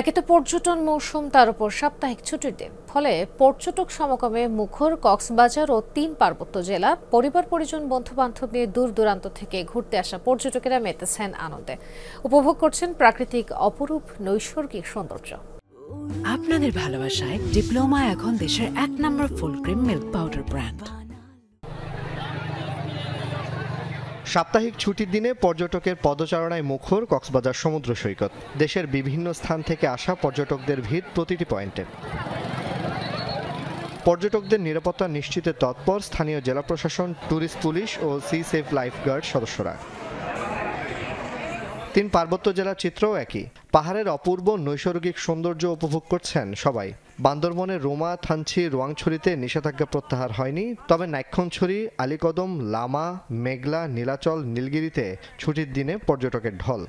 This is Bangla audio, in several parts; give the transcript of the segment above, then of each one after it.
একে তো পর্যটন মৌসুম তার উপর সাপ্তাহিক ছুটির দিন ফলে পর্যটক সমাগমে মুখর, কক্সবাজার ও তিন পার্বত্য জেলা পরিবার পরিজন বন্ধু বান্ধব নিয়ে দূর দূরান্ত থেকে ঘুরতে আসা পর্যটকেরা মেতেছেন আনন্দে। উপভোগ করছেন প্রাকৃতিক অপরূপ নৈসর্গিক সৌন্দর্য। আপনাদের ভালোবাসায় ডিপ্লোমা এখন দেশের এক নম্বর full cream milk powder brand. সাপ্তাহিক ছুটির দিনে পর্যটকের পদচারণায় মুখর কক্সবাজার সমুদ্র সৈকত। দেশের বিভিন্ন স্থান থেকে আসা পর্যটকদের ভিড় প্রতিটি পয়েন্টে। পর্যটকদের নিরাপত্তা নিশ্চিতে তৎপর স্থানীয় জেলা প্রশাসন, ট্যুরিস্ট পুলিশ ও সি সেফ লাইফগার্ড সদস্যরা। তিন পার্বত্য জেলার চিত্রও একই। পাহাড়ের অপূর্ব নৈসর্গিক সৌন্দর্য উপভোগ করছেন সবাই। বান্দরবনে রোমা থানছি রোয়াংছড়িতে নিষেধাজ্ঞা প্রত্যাহার হয়নি। তবে নাক্ষণছড়ি আলীকদম, লামা, মেঘলা, নীলাচল, নীলগিরিতে ছুটির দিনে পর্যটকের ঢল।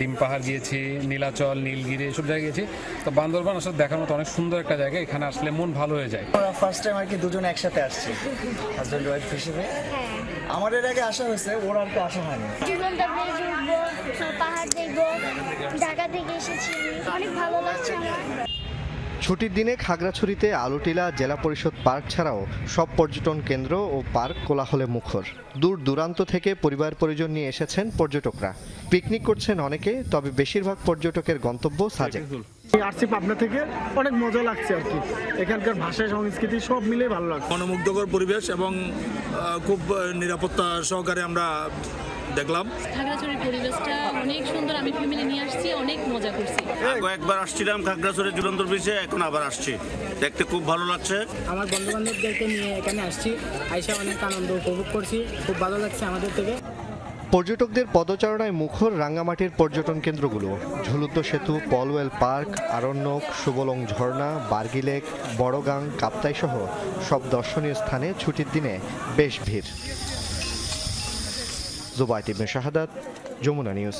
ডিম পাহাড় গিয়েছি নীলাচল নীলগিরি এসব জায়গায় গিয়েছি। তো বান্দরবান আসলে দেখার মতো অনেক সুন্দর একটা জায়গা এখানে আসলে মন ভালো হয়ে যায়। আমরা ফার্স্ট টাইম আর কি দুজন একসাথে আসছে হাজব্যান্ড ওয়াইফ হিসেবে। আমার এর আগে আসা হয়েছে ওর আর তো আসা হয়নি। জীবনটা ব্রিজ উঠবো পাহাড় দেখব ঢাকা থেকে এসেছি অনেক ভালো লাগছে আমার। ছুটির দিনে খাগড়াছড়িতে আলুটিলা জেলা পরিষদ পার্ক ছাড়াও সব পর্যটন কেন্দ্র ও পার্ক কোলাহলে মুখর। দূর দূরান্ত থেকে পরিবার পরিজন নিয়ে এসেছেন পর্যটকরা। পিকনিক করছেন অনেকে তবে বেশিরভাগ পর্যটকের গন্তব্য সাজেক। আসছি পাবনা থেকে অনেক মজা লাগছে আর কি। এখানকার ভাষা সংস্কৃতি সব মিলে ভালো লাগছে। মনোমুগ্ধকর পরিবেশ এবং খুব নিরাপত্তা সহকারে আমরা দেখলাম। খাগড়াছড়ির পরিবেশটা অনেক সুন্দর। আমি ফ্যামিলি নিয়ে আসছি অনেক মজা করছি। আগে একবার আসছিলাম খাগড়াছড়ি ঝুলন্ত ব্রিজে এখন আবার আসছি। দেখতে খুব ভালো লাগছে। আমার বন্ধু বান্ধবদেরকে নিয়ে এখানে আসছি। আইসা অনেক আনন্দ উপভোগ করছি। খুব ভালো লাগছে আমাদের থেকে। পর্যটকদের পদচারণায় মুখর রাঙ্গামাটির পর্যটন কেন্দ্রগুলো। ঝুলুদ্দ সেতু পলওয়েল পার্ক আরণ্যক সুবলং ঝর্ণা বার্গিলেক বড়গাং কাপ্তাই সহ সব দর্শনীয় স্থানে ছুটির দিনে বেশ ভিড়। জুবাইত ইবনে শাহাদাত যমুনা নিউজ।